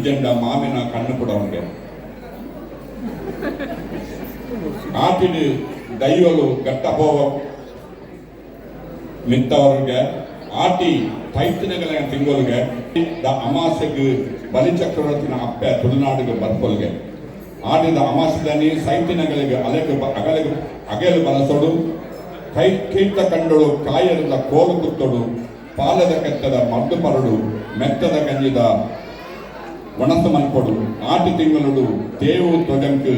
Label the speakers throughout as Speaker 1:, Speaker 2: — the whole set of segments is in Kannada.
Speaker 1: ಇಂಜಂಡ ಮಾವಿನ ಕಣ್ಣು ಕೂಡ ಉಂಡೆ ಆಟಿಡು ದೈವಲು ಗಟ್ಟಪೋವ ಮಿತ್ತವರಿಗೆ ಆಟಿ ತೈತಿನಗಳ ತಿಂಗಳಿಗೆ ದ ಅಮಾಸೆಗೆ ಬಲಿ ಚಕ್ರವರ್ತಿನ ಅಪ್ಪೆ ತುಳುನಾಡಿಗೆ ಬರ್ಕೊಲ್ಗೆ ಆಡಿದ ಅಮಾಸದಲ್ಲಿ ಸೈತಿನಗಳಿಗೆ ಅಲೆಗೆ ಬ- ಅಗಲೆಗೆ ಅಗೆಲು ಬಲಸೊಡು ಕೈ ಕೀರ್ತ ಕಂಡಳು ಕಾಯರದ ಕೋಲು ಕುತ್ತೊಡು ಪಾಲದ ಕೆತ್ತದ ಮದ್ದು ಪರಡು ಮೆತ್ತದ ಕಂಜಿದ ಒಣಸು ಮನ್ಕೊಡು ಆಟಿ ತಿಂಗಳು ತೇವು ತೊಡಂಕು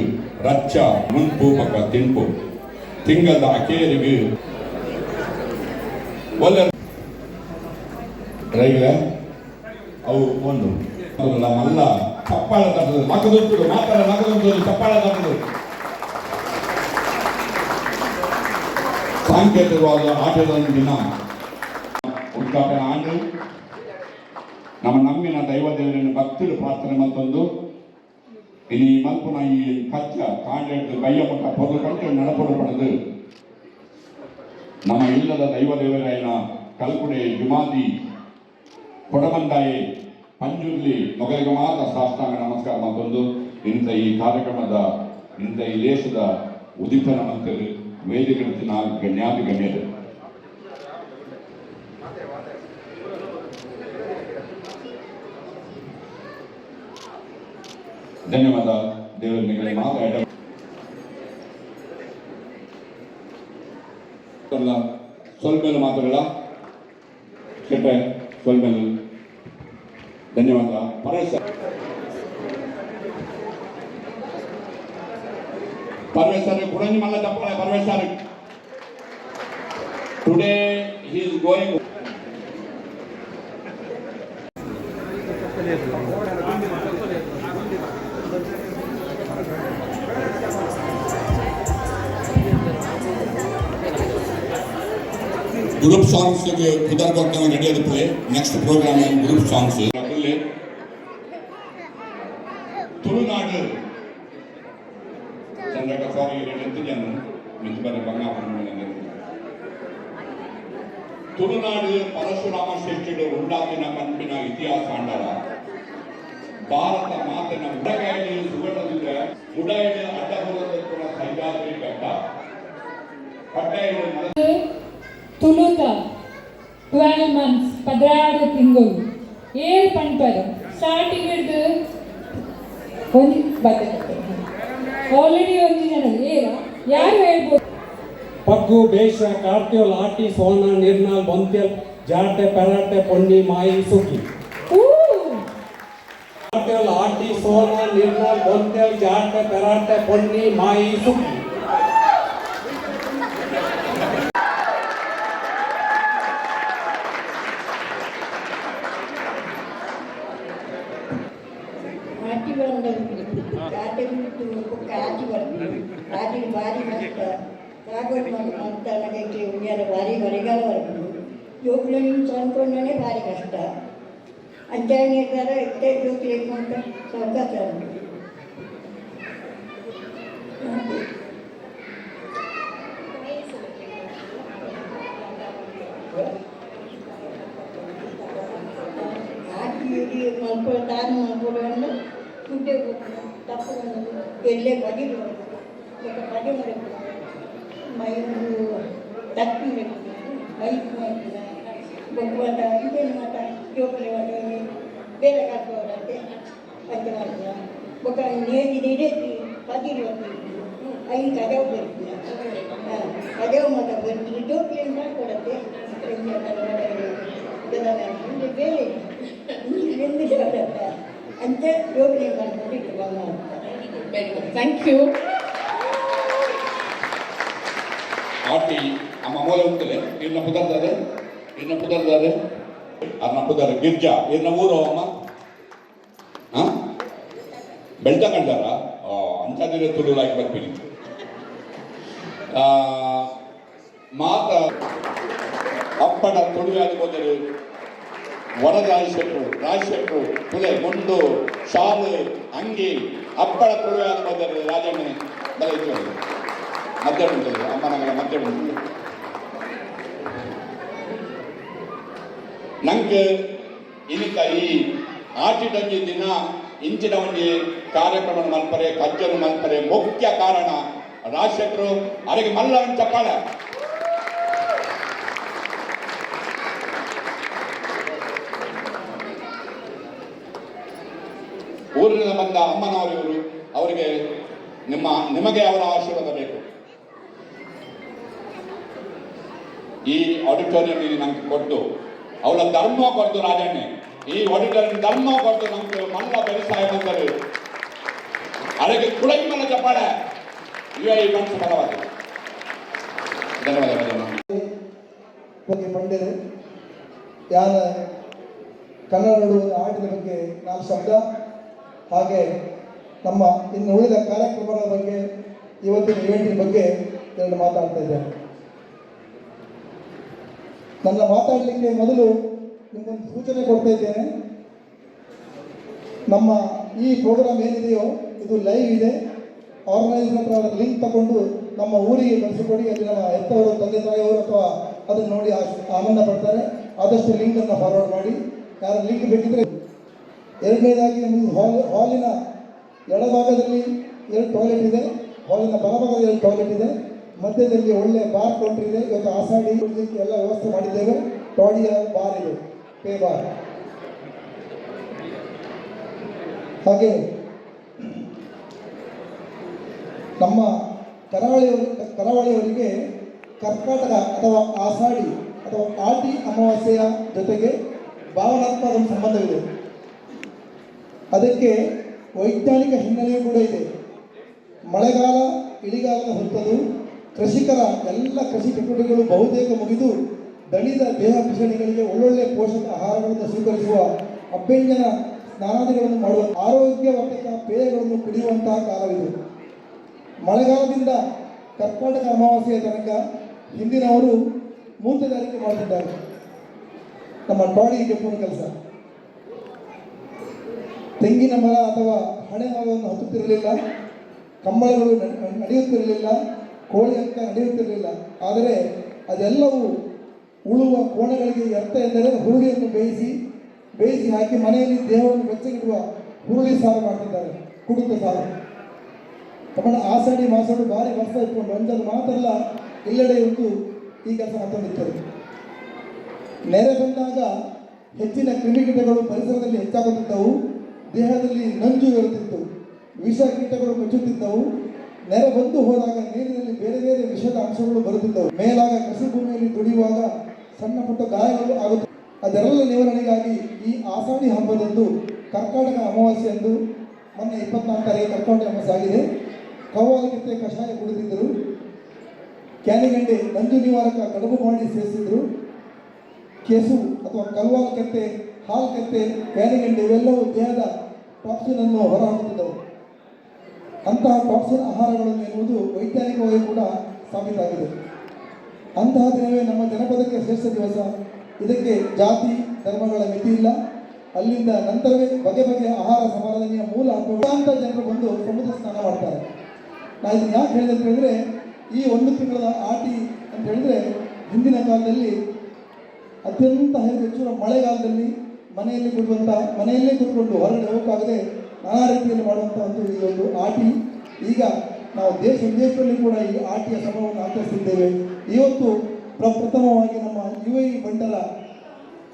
Speaker 1: ರಚ್ಚ ಮುನ್ಪೂಪಕ ತಿಂಪು ತಿಂಗಳದ ಅಕೇರಿಗೆ ರೈಲ ಅವು ಒಂದು. ಅಲ್ಲ ಮಲ್ಲ ಚಪ್ಪಾಳ ತಟ್ಟದು. ಮಗದುಂಟು ಮಾತಾಡ ಮಗದುಂಟು ಚಪ್ಪಾಳ ತಟ್ಟದು. ಸಾಂಕೇತಿಕವಾದ ಆಟದ ದಿನ. ಉದ್ಘಾಟನೆ ಆಂಡು ನಮ್ಮ ನಮ್ಮಿನ ದೈವ ದೇವರನ್ನು ಭಕ್ತರು ಪ್ರಾರ್ಥನೆ ಮತ್ತೊಂದು. ಇನಿ ಮಲ್ಪುನ ಈ ಕಚ್ಚ ಕಾಂಡೆಡ್ದು ಕೈಯ ಮುಖ ಪೊದು ಕಂಡು ನಡಪಡು ಪಡೆದು. ನಮ್ಮ ಇಲ್ಲದ ದೈವ ದೇವರಾಯನ ಕಲ್ಪುಡೆ ಜುಮಾದಿ ಕೊಡಮಂದಾಯಿ ಪಂಜುರ್ಲಿ ಮೊಗಲಿಗೆ ಮಾತ್ರ ಸಾಷ್ಟಾಂಗ ನಮಸ್ಕಾರ ಮತ್ತೊಂದು. ಇಂಥ ಈ ಕಾರ್ಯಕ್ರಮದ, ಇಂಥ ಈ ದೇಶದ ಉದಿತ ಮಂತ್ರಿ ವೇದಿಕೆ ನಾಲ್ಕು ಗಣ್ಯಾತಿ ಗಣ್ಯರು ಧನ್ಯವಾದ ದೇವರ ನಿಮಗೆ ಮಾತಾಡ ಸ್ವಲ್ಪ ಮಾತುಗಳ ಕೆಟ್ಟ ಸ್ವಲ್ಪ ಧನ್ಯವಾದ ಪರಮೇಶ್ ಸರ್ ಪರಮೇಶ್ ಸರ್ ಕುಡಂಜಿ ಮಲ್ಲ ತಪ್ಪಳೆ Paramesh sir today he is going group songs ಕುದರ್ಗೊಟ್ಟು ready ಆಗುತ್ತೆ next programme group songs Tulunadu ಚಂದ್ರಕ ಸ್ವಾಮಿ ಎಂಟು ಜನ ಮಿಂಚಬರ ಬಂಗಾಪುರ ತುಳುನಾಡು ಪರಶುರಾಮ ಶ್ರೇಷ್ಠರು ಉಂಡಾಗಿನ ಕಣ್ಪಿನ ಇತಿಹಾಸ ಅಂಡರ ಭಾರತ ಮಾತಿನ ಉಡಗಾಯಲಿ ಸುಗಡದಿಂದ ಉಡಾಯಲಿ ಅಡ್ಡಬುರದ ಸಹ್ಯಾದ್ರಿ ಬೆಟ್ಟ ಪಟ್ಟಾಯಲು
Speaker 2: ಮಂತ್ಸ್ ಪದ್ರಾಡು ತಿಂಗಳು ಏಳು ಪಂಪರು ಸ್ಟಾರ್ಟಿಂಗ್ ಹಿಡಿದು ಒಂದು ಬರ್ತದೆ ಆಲ್ರೆಡಿ ಒಂದು ಜನ ಏರ ಯಾರು ಹೇಳ್ಬೋದು
Speaker 3: ಪಗ್ಗು ಬೇಷ ಕಾರ್ತ್ಯೋಲ್ ಆಟಿ ಸೋನ ನಿರ್ನಾಲ್ ಬೊಂತ್ಯಲ್ ಜಾಟೆ ಪೆರಾಟೆ ಪೊನ್ನಿ ಮಾಯಿ ಸುಗ್ಗಿ
Speaker 2: ಊ
Speaker 3: ಕಾರ್ತ್ಯೋಲ್ ಆಟಿ ಸೋನ ನಿರ್ನಾಲ್ ಬೊಂತ್ಯಲ್ ಜಾಟೆ ಪೆರಾಟೆ ಪೊನ್ನಿ ಮಾಯಿ ಸುಗ್ಗಿ
Speaker 4: ಬಿಟ್ಟು ಕುಕ್ಕ ಆಟಿ ಬರ್ತೀವಿ ಆಟಿ ಭಾರಿ ಮಸ್ತ ಕಾಗೋಡು ಮಾಡಿ ಅಂತ ನನಗೆ ಉಯ್ಯಾಲ ಭಾರಿ ಬರಿಗಾಲ ಬರ್ಬೋದು ಜೋಕ್ಲನ್ನು ತಂದ್ಕೊಂಡೇ ಭಾರಿ ಕಷ್ಟ ಅಂಜಾಣಿ ನಿರ್ಧಾರ ಎಷ್ಟೇ ಜೋಕ್ಲಿ ಅಂತ ಸೌಕಾಸ ಆಟಿ ಮಲ್ಕೊಳ್ಳೋ ತಾನು ಮಲ್ಕೊಳ್ಳೋಣ ಹಿಂದೆ ತಪ್ಪುಗಳನ್ನು ಎಲ್ಲೇ ಬದಿಬೇಕು ಈಗ ಬದಿ ಮಾಡಬೇಕು ಮೈ ತಪ್ಪು ಮಾಡಬೇಕು ಬೈಕ್ ಮಾಡಿಲ್ಲ ಬೊಬ್ಬಾಟ ಇದೇನು ಮಾಟ ಜೋಕಲಿ ಮಾಡಿ ಬೇರೆ ಹಾಕುವಂತೆ ಅದು ಮಾಡಿಲ್ಲ ಬೊಕ್ಕ ನೇರಿದ ಇಡೀ ಬದಿರುವ ಐದು ಕದವು ಬರ್ತಿಲ್ಲ ಕದವು ಮಾತ ಬರ್ತಿಲ್ಲ ಜೋಕಲಿ ಮಾಡ್ಕೊಡತ್ತೆ ಬೇರೆ ಹಿಂದೆ ಅಂತ ಜೋಕ್ಲಿ ಮಾಡ್ಕೊಂಡು ಬಂದ ಥ್ಯಾಂಕ್ ಯು
Speaker 1: ಆಟಿ ಅಮ್ಮ ಮೂಲ ಉಂಟಲೆ ಇನ್ನ ಪುದರ್ದಾರೆ ಇನ್ನ ಪುದರ್ದಾರೆ. ಅರ್ನ ಪುದರ್ ಗಿರ್ಜಾ ಇನ್ನ ಊರು ಅಮ್ಮ? ಹ? ಬೆಳ್ತ ಕಂಡಾರ ಅಂಥದ್ದಿರೋ ತುಳುಲಾಗಿ ಬರ್ತೀನಿ ಮಾತ ಅಪ್ಪಣ ತುಳುವಾಗಿ ಬಂದರು ವರದ ರಾಜಶೆಟ್ರು ರಾಜಶೆಟ್ರು ತುಲೆ ಮುಂಡು ಶಾಲು, ಅಂಗಿ ಅಪ್ಪಳ ತುಳುವಾಗಿ ಬಂದರೆ ರಾಜಣ್ಣೆ ಬಲ ಮಧ್ಯ ಉಂಟು ಅಮ್ಮನಗರ ಮಧ್ಯ ಉಂಟು. ನಂಗೆ ಇನಿಕ ಈ ಆಟಿಡಂಜಿ ದಿನ ಇಂಚಿನ ಒಂಜಿ ಕಾರ್ಯಕ್ರಮ ಮಲ್ಪರೆ ಕಜ್ಜನು ಮಲ್ಪರೆ, ಮುಖ್ಯ ಕಾರಣ ರಾಜಶೇಖರು ಅವರಿಗೆ ಮಲ್ಲ ಚಪ್ಪಾಳೆ. ಊರಿನಿಂದ ಬಂದ ಅಮ್ಮನವರು ಇವರು, ಅವರಿಗೆ ನಿಮ್ಮ, ನಿಮಗೆ ಅವರ ಆಶೀರ್ವಾದ ಬೇಕು. ಈ ಆಡಿಟೋರಿಯಂ ನಮ್ಗೆ ಕೊಟ್ಟು, ಅವಳ ಧರ್ಮ ಕೊಡ್ತು ರಾಜಣ್ಣೆ. ಈ ಆಡಿಟೋರಿಯಂ ಧರ್ಮ ಕೊಡ್ತು ನಮ್ಗೆ ಮಲ್ಲ ಬೆಳೆಸಾಯ ಬಂದರು. ಅದಕ್ಕೆ ಕುಳೈಮಲ್ಲ ಚಪ್ಪಾಳೆ ಇವೇ ಈ ಮನಸ್ಸು ಬಲವಾದ ಧನ್ಯವಾದಗಳು.
Speaker 5: ಬಗ್ಗೆ ಪಂಡಿರು ಯಾನ ಕನ್ನಡ ನುಡುವ ಆಟದ ಬಗ್ಗೆ ನಾಲ್ಕು ಶಬ್ದ. ಹಾಗೆ ನಮ್ಮ ಇನ್ನು ಉಳಿದ ಕಾರ್ಯಕ್ರಮಗಳ ಬಗ್ಗೆ ಇವತ್ತಿನ ಇವೆಂಟಿನ ಬಗ್ಗೆ ಎರಡು ಮಾತಾಡ್ತಾ ಇದ್ದೇನೆ ನನ್ನ ಮಾತಾಡಲಿಕ್ಕೆ ಮೊದಲು ನಿಮಗೊಂದು ಸೂಚನೆ ಕೊಡ್ತಾ ಇದ್ದೇನೆ. ನಮ್ಮ ಈ ಪ್ರೋಗ್ರಾಮ್ ಏನಿದೆಯೋ ಇದು ಲೈವ್ ಇದೆ. ಆರ್ಗನೈಸರ್ ಅದರ ಲಿಂಕ್ ತಗೊಂಡು ನಮ್ಮ ಊರಿಗೆ ಕಳಿಸಿಕೊಡಿ, ಅಲ್ಲಿ ನಮ್ಮ ಹೆತ್ತವರು, ತಂದೆ ತಾಯಿಯವರು ಅಥವಾ ಅದನ್ನು ನೋಡಿ ಆನಂದ ಪಡ್ತಾರೆ ಆದಷ್ಟು ಲಿಂಕನ್ನು ಫಾರ್ವರ್ಡ್ ಮಾಡಿ. ಯಾರು ಲಿಂಕ್ ಬೇಕಿದ್ರೆ ಎರಡನೇದಾಗಿ ಒಂದು ಹಾಲ್, ಹಾಲಿನ ಎಡಭಾಗದಲ್ಲಿ ಎರಡು ಟಾಯ್ಲೆಟ್ ಇದೆ, ಹಾಲಿನ ಬಲಭಾಗದಲ್ಲಿ ಎರಡು ಟಾಯ್ಲೆಟ್ ಇದೆ, ಮಧ್ಯದಲ್ಲಿ ಒಳ್ಳೆ ಬಾರ್ ಕೌಂಟರ್ ಇದೆ, ಇವತ್ತು ಆಸಾಡಿ ಎಲ್ಲ ವ್ಯವಸ್ಥೆ ಮಾಡಿದ್ದೇವೆ. ಟಾಡಿಯ ಬಾರ್ ಇದೆ, ಪೇ ಬಾರ್ ಹಾಗೆ ನಮ್ಮ ಕರಾವಳಿಯವರು ಕರಾವಳಿಯವರಿಗೆ ಕರ್ನಾಟಕ ಅಥವಾ ಆಸಾಡಿ ಅಥವಾ ಆಟಿ ಅಮಾವಾಸ್ಯೆಯ ಜೊತೆಗೆ ಭಾವನಾತ್ಮಕ ಸಂಬಂಧವಿದೆ. ಅದಕ್ಕೆ ವೈಜ್ಞಾನಿಕ ಹಿನ್ನೆಲೆಯೂ ಕೂಡ ಇದೆ. ಮಳೆಗಾಲ, ಇಳಿಗಾಲದ ಹೊತ್ತದು, ಕೃಷಿಕರ ಎಲ್ಲ ಕೃಷಿ ಚಟುವಟಿಕೆಗಳು ಬಹುತೇಕ ಮುಗಿದು ದಣಿದ ದೇಹ ಪಿಷಣಿಗಳಿಗೆ ಒಳ್ಳೊಳ್ಳೆ ಪೋಷಕ ಆಹಾರಗಳನ್ನು ಸ್ವೀಕರಿಸುವ ಅಭ್ಯಂಜನ ಸ್ನಾನಾದಿಗಳನ್ನು ಮಾಡುವ ಆರೋಗ್ಯವರ್ಧಕ ಪೇಯಗಳನ್ನು ಕುಡಿಯುವಂತಹ ಕಾಲವಿದು. ಮಳೆಗಾಲದಿಂದ ಕರ್ನಾಟಕ ಅಮಾವಾಸ್ಯೆಯ ತನಕ ಹಿಂದಿನವರು ಮೂರ್ತಗಾರಿಕೆ ಮಾಡುತ್ತಿದ್ದಾರೆ. ನಮ್ಮ ಬಾಡಿಗೆ ಕೆಪ್ಪನ ಕೆಲಸ. ತೆಂಗಿನ ಮರ ಅಥವಾ ಹಣೆ ಮರವನ್ನು ಹತ್ತುತ್ತಿರಲಿಲ್ಲ. ಕಂಬಳಗಳು ನಡೆಯುತ್ತಿರಲಿಲ್ಲ. ಕೋಳಿ ಅಂಕ ನಡೆಯುತ್ತಿರಲಿಲ್ಲ. ಆದರೆ ಅದೆಲ್ಲವೂ ಉಳುವ ಕೋಣೆಗಳಿಗೆ ಅರ್ಥ ಎಂದರೆ ಹುರುಳಿಯನ್ನು ಬೇಯಿಸಿ ಬೇಯಿಸಿ ಹಾಕಿ ಮನೆಯಲ್ಲಿ ದೇಹವನ್ನು ಬೆಚ್ಚಗಿಡುವ ಹುರುಳಿ ಸಾರು ಮಾಡ್ತಿದ್ದಾರೆ. ಕುಡುಕ ಸಾರು. ತಮ್ಮ ಆಸಾಡಿ ಮಾಸಾಡು ಭಾರಿ ವರ್ಷ ಇಟ್ಕೊಂಡು ಒಂದನ್ನು ಮಾತ್ರಲ್ಲ ಎಲ್ಲೆಡೆ ಒಂದು ಈ ಕೆಲಸ ಮತ್ತೊಂದಿರ್ತದೆ ನೆರೆ ಬಂದಾಗ ಹೆಚ್ಚಿನ ಕ್ರಿಮಿಕೀಟಗಳು ಪರಿಸರದಲ್ಲಿ ಹೆಚ್ಚಾಗುತ್ತಿದ್ದವು. ದೇಹದಲ್ಲಿ ನಂಜು ಇರುತ್ತಿತ್ತು ವಿಷ ಕೀಟಗಳು ಮುಚ್ಚುತ್ತಿದ್ದವು. ನೆರೆ ಬಂದು ಹೋದಾಗ ನೀರಿನಲ್ಲಿ ಬೇರೆ ಬೇರೆ ವಿಷದ ಅಂಶಗಳು ಬರುತ್ತಿದ್ದವು. ಮೇಲಾಗ ಕೃಷಿ ಭೂಮಿಯಲ್ಲಿ ದುಡಿಯುವಾಗ ಸಣ್ಣ ಪುಟ್ಟ ಗಾಯಗಳು ಆಗುತ್ತವೆ ಅದೆಲ್ಲ ನಿವಾರಣೆಗಾಗಿ ಈ ಆಷಾಢಿ ಹಬ್ಬದಂದು ಕರ್ಕಾಟಕ ಅಮಾವಾಸ್ಯೆಯಂದು ಮೊನ್ನೆ ಇಪ್ಪತ್ನಾಲ್ಕು ತಾರೀಕು ಕರ್ಕಾಟಕ ಅಮಾವಾಸ್ಯೆ ಆಗಿದೆ. ಕವ್ವಾಲಕಿತ್ತೆ ಕಷಾಯ ಕುಡಿದಿದ್ದರು. ಕ್ಯಾನಿಗಂಡೆ ನಂಜು ನಿವಾರಕ ಕಡುಬು ಮಾಡಿ ಸೇರಿಸಿದ್ರು ಕೇಸು ಅಥವಾ ಕಲ್ವಾಲ್ ಕೆತ್ತೆ, ಹಾಲು ಕೆತ್ತೆ ಕ್ಯಾನಿಗಂಡೆ ಇವೆಲ್ಲವೂ ದೇಹದ ಟಾಕ್ಸಿನ್ ಅನ್ನು ಹೊರಹಾಕುತ್ತಿದ್ದವು ಅಂತಹ ಟಾಕ್ಸಿನ್ ಆಹಾರಗಳನ್ನು ಎನ್ನುವುದು ವೈಜ್ಞಾನಿಕವಾಗಿ ಕೂಡ ಸಾಬೀತಾಗಿದೆ. ಅಂತಹ ದಿನವೇ ನಮ್ಮ ಜನಪದಕ್ಕೆ ಶ್ರೇಷ್ಠ ದಿವಸ. ಇದಕ್ಕೆ ಜಾತಿ, ಧರ್ಮಗಳ ಮಿತಿ ಇಲ್ಲ. ಅಲ್ಲಿಂದ ನಂತರವೇ ಬಗೆ ಬಗೆಯ ಆಹಾರ ಸಮಾರಾಧನೆಯ ಮೂಲ ಅಂತ ಜನರು ಬಂದು ಸಮುದ್ರ ಸ್ನಾನ ಮಾಡ್ತಾರೆ. ನಾನು ಇದನ್ನು ಯಾಕೆ ಹೇಳಿದೆ ಅಂತ ಹೇಳಿದ್ರೆ, ಈ ಒಂದು ತಿಂಗಳ ಆಟಿ ಅಂತ ಹೇಳಿದ್ರೆ, ಹಿಂದಿನ ಕಾಲದಲ್ಲಿ ಅತ್ಯಂತ ಹೆಚ್ಚು ಮಳೆಗಾಲದಲ್ಲಿ ಮನೆಯಲ್ಲಿ ಕೂರುವಂಥ ಮನೆಯಲ್ಲೇ ಕೂತ್ಕೊಂಡು ಹೊರಗಡೆ ಹೋಗೋಕ್ಕಾಗದೆ ನಾನಾ ರೀತಿಯಲ್ಲಿ ಮಾಡುವಂಥ ಒಂದು ಈ ಒಂದು ಆಟಿ. ಈಗ ನಾವು ದೇಶ ವಿದೇಶದಲ್ಲಿ ಕೂಡ ಈ ಆಟಿಯ ಸಮಯವನ್ನು ಆಚರಿಸಿದ್ದೇವೆ ಇವತ್ತು ಪ್ರಪ್ರಥಮವಾಗಿ ನಮ್ಮ ಯು ಎ ಬಂಡಲ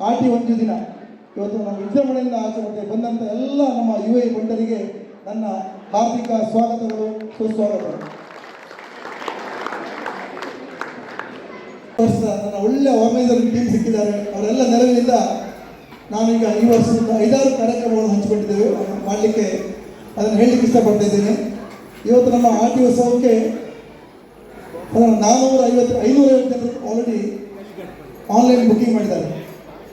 Speaker 5: ಆಟಿ ಒಂದು ದಿನ. ಇವತ್ತು ನಮ್ಮ ವಿಜೃಂಭಣೆಯಿಂದ ಆಚರಣೆ ಬಂದಂಥ ಎಲ್ಲ ನಮ್ಮ ಯು ಎ ಬಂಡರಿಗೆ ನನ್ನ ಹಾರ್ದಿಕ ಸ್ವಾಗತಗಳು, ಸುಸ್ವಾಗತಗಳು. ನನ್ನ ಒಳ್ಳೆ ಆರ್ಗನೈಸರ್ ಟೀಮ್ ಸಿಕ್ಕಿದ್ದಾರೆ. ಅವರೆಲ್ಲ ನೆರವಿನಿಂದ ನಾವೀಗ ಈ ವರ್ಷದಿಂದ ಐದಾರು ಕಾರ್ಯಕ್ರಮಗಳನ್ನು ಹಂಚಿಕೊಂಡಿದ್ದೇವೆ. ಮಾಡಲಿಕ್ಕೆ ಅದನ್ನು ಹೇಳಲಿಕ್ಕೆ ಇಷ್ಟಪಡ್ತಾ ಇದ್ದೇನೆ ಇವತ್ತು ನಮ್ಮ ಆರ್ ಟಿ ಉತ್ಸವಕ್ಕೆ ಐವತ್ತು ನಾನ್ನೂರ ಐವತ್ತು ಐನೂರೈವತ್ತು ಜನರು ಆಲ್ರೆಡಿ ಆನ್ಲೈನ್ ಬುಕ್ಕಿಂಗ್ ಮಾಡಿದ್ದಾರೆ.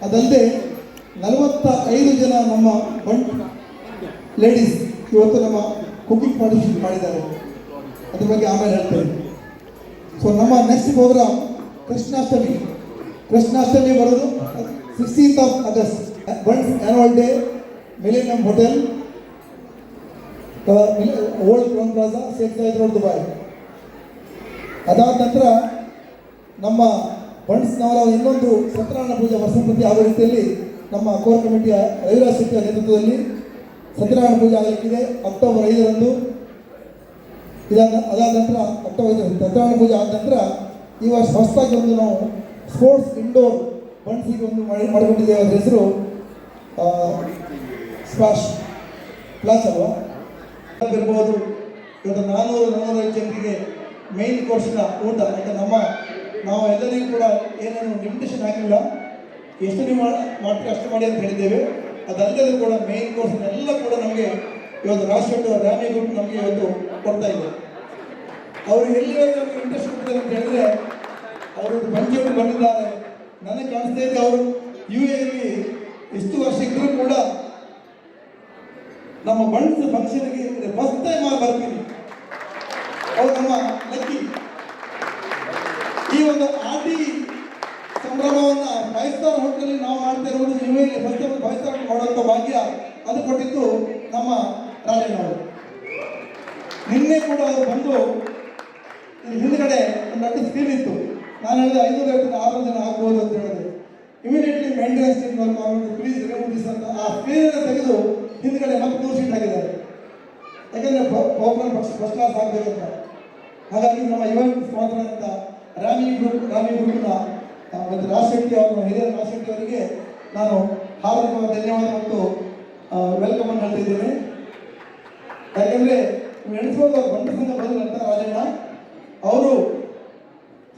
Speaker 5: ಅದಲ್ಲದೆ ನಲವತ್ತ ಐದು ಜನ ನಮ್ಮ ಬಂಟ್ ಲೇಡೀಸ್ ಇವತ್ತು ನಮ್ಮ ಕುಕಿಂಗ್ ಪಾರ್ಟಿಸಿಪೇಟ್ ಮಾಡಿದ್ದಾರೆ. ಅದ್ರ ಬಗ್ಗೆ ಆಮೇಲೆ ಹೇಳ್ತೇನೆ. ಸೊ ನಮ್ಮ ನೆಕ್ಸ್ಟ್ ಪ್ರೋಗ್ರಾಮ್ ಕೃಷ್ಣಾಷ್ಟಮಿ. ಕೃಷ್ಣಾಷ್ಟಮಿ ಬರೋದು sixteenth of August ಬಂಡ್ annual day millennium hotel old Crowne Plaza safe road Dubai ಅದಾದ ನಂತರ ನಮ್ಮ ಬಂಡ್ಸ್ನವರ ಇನ್ನೊಂದು ಸತ್ಯನಾರಾಯಣ ಪೂಜೆ ವರ್ಷ ಪ್ರತಿ ಆಗುವ ರೀತಿಯಲ್ಲಿ ನಮ್ಮ ಕೋರ್ ಕಮಿಟಿಯ ರವಿರಾಜ್ ಶೆಟ್ಟಿಯ ನೇತೃತ್ವದಲ್ಲಿ ಸತ್ಯನಾರಾಯಣ ಪೂಜೆ ಆಗಲಿಕ್ಕಿದೆ ಅಕ್ಟೋಬರ್ ಐದರಂದು. ಇದಾದ, ಅದಾದ ನಂತರ ಅಕ್ಟೋಬರ್ ಐದು ಸತ್ಯನಾರಾಯಣ ಪೂಜೆ ಆದ ನಂತರ ಈ ವರ್ಷ ಹೊಸದಾಗಿ ಒಂದು ನಾವು ಸ್ಪೋರ್ಟ್ಸ್ ಇಂಡೋರ್ ಬನ್ಸಿಗೆ ಒಂದು ಮಳೆ ಮಾಡಿಕೊಂಡಿದ್ದೇವೆ ಹೆಸರು ಸ್ಪಾಶ್ ಪ್ಲಾಸ್ ಅಲ್ವಾ? ಇವತ್ತು ನಾನ್ನೂರು ನಾನ್ನೂರೈದು ಜನರಿಗೆ ಮೇನ್ ಕೋರ್ಸ್ನ ಊಟ. ಯಾಕೆ ನಮ್ಮ, ನಾವು ಎಲ್ಲರಿಗೂ ಕೂಡ ಏನೇನು ಲಿಮಿಟೇಷನ್ ಹಾಕಿಲ್ಲ. ಎಷ್ಟು ನೀವು ಮಾಡಿ ಮಾಡ್ತೀರಿ ಅಷ್ಟು ಮಾಡಿ ಅಂತ ಹೇಳಿದ್ದೇವೆ. ಅದಲ್ಲದೆ ಕೂಡ ಮೇನ್ ಕೋರ್ಸ್ನೆಲ್ಲ ಕೂಡ ನಮಗೆ ಇವತ್ತು ರಾಷ್ಟ್ರ ರಾಮಿ ಗುಂಪು ನಮಗೆ ಇವತ್ತು ಕೊಡ್ತಾ ಇದೆ ಅವರು ಎಲ್ಲಿವರೆಗೆ ಇಂಟ್ರೆಸ್ಟ್ ಕೊಡ್ತಾರೆ ಅಂತ ಹೇಳಿದ್ರೆ ಅವರು ಪಂಚಾಯತ್ ಬಂದಿದ್ದಾರೆ. ನನಗೆ ಕಾಣಿಸ್ತಾ ಇದೆ ಅವರು ಯು ಎಲ್ಲಿ ಎಷ್ಟು ವರ್ಷ ಇದ್ರೂ ಕೂಡ ನಮ್ಮ ಬಣ್ಸ್ ಫಂಕ್ಷನ್ಗೆ ಫಸ್ಟ್ ಟೈಮ್ ಬರ್ತೀನಿ. ಅವ್ರು ನಮ್ಮ ಲಕ್ಕಿ. ಈ ಒಂದು ಆಟಿ ಸಂಭ್ರಮವನ್ನು ಫೈವ್ ಸ್ಟಾರ್ ಹೋಟೆಲ್ ನಾವು ಮಾಡ್ತಾ ಇರುವುದು ಯು ಎಲ್ಲಿ ಫಸ್ಟ್ ಟೈಮ್ ಫೈವ್ ಸ್ಟಾರ್ ಮಾಡುವಂಥ ಭಾಗ್ಯ ಅದು ಕೊಟ್ಟಿದ್ದು ನಮ್ಮ ರಾಜಣ್ಣವರು ನಿನ್ನೆ ಕೂಡ ಅವರು ಬಂದು ಹಿಂದ್ಗಡೆ ಒಂದು ದೊಡ್ಡ ಸ್ಕ್ರೀನ್ ಇತ್ತು ನಾನು ಹೇಳಿದೆ ಐದು ಐವತ್ತು ಆರು ಜನ ಆಗ್ಬೋದು ಅಂತ ಹೇಳಿದೆ. ಇಮಿಡಿಯೇಟ್ಲಿ ಮೇಂಟೆನೆನ್ಸ್ ಟೀಮ್ ಅವರು ಪ್ಲೀಸ್ ರಿಮೂವ್ ಅಂತ. ಆ ಸ್ಕ್ರೀನನ್ನು ತೆಗೆದು ಹಿಂದ್ಗಡೆ ಮತ್ತೆ ಟೂ ಸೀಟ್ ಹಾಕಿದ್ದಾರೆ. ಯಾಕಂದರೆ ಪ್ರೋಗ್ರಾಮ್ ಫಸ್ಟ್ ಫಸ್ಟ್ ಕ್ಲಾಸ್ ಆಗಬೇಕಂತ ಹಾಗಾಗಿ ನಮ್ಮ ಯುವ ಸ್ಪಾನ್ಸರ್ ಅಂತ ರಾಮಿ ಗ್ರೂಪ್ ರಾಮಿ ಗ್ರೂಪ್ನ ಒಂದು ರಾಜ್ ಶೆಟ್ಟಿ ಅವರು ಹಿರಿಯ ರಾಜ್ ಅವರಿಗೆ ನಾನು ಹಾರ್ದಿಕ ಧನ್ಯವಾದ ಮತ್ತು ವೆಲ್ಕಮ್ ಅನ್ನು ಹೇಳ್ತಿದ್ದೇನೆ ಯಾಕೆಂದ್ರೆ ನೆನೆಸ್ಬೋದು ಅವ್ರು ಬಂಡ ಸಂಘ ಬಂದ್ರಂತ ರಾಜಣ್ಣ, ಅವರು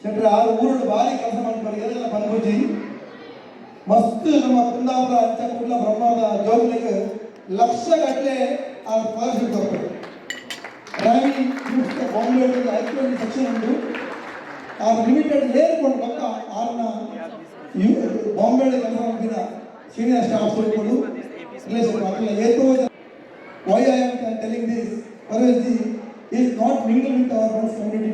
Speaker 5: ಶೆಟ್ರ ಆರು ಊರಲ್ಲಿ ಭಾರಿ ಕೆಲಸ ಮಾಡ್ತಾರೆ ಎಲ್ಲ ಬಂದ್ಬೋಜಿ ಮಸ್ತ್ ನಮ್ಮ ಕುಂದಾಪುರ ಅಂಚಕುಲ್ಲ ಬ್ರಹ್ಮದ ಜೋಗಿಲಿಗೆ ಲಕ್ಷ ಗಟ್ಟಲೆ ಆ ಸ್ಕಾಲರ್ಶಿಪ್ ಬರ್ತಾರೆ ರಾವಿ ಗ್ರೂಪ್ಸ್ ಬಾಂಬೆ ಐದು ಸೆಕ್ಷನ್ ಉಂಟು ಆ ಲಿಮಿಟೆಡ್ ಏರ್ಕೊಂಡು ಪಕ್ಕ ಆರನ್ನ ಯು ಬಾಂಬೆ ಕೆಲಸ ಮಾಡಿದ ಸೀನಿಯರ್ ಸ್ಟಾಫ್ ಸೇರಿಕೊಂಡು ರಿಲೇಷನ್ ಮಕ್ಕಳ ಏತೋ why I am telling this, Parvezi is not mingled with our own community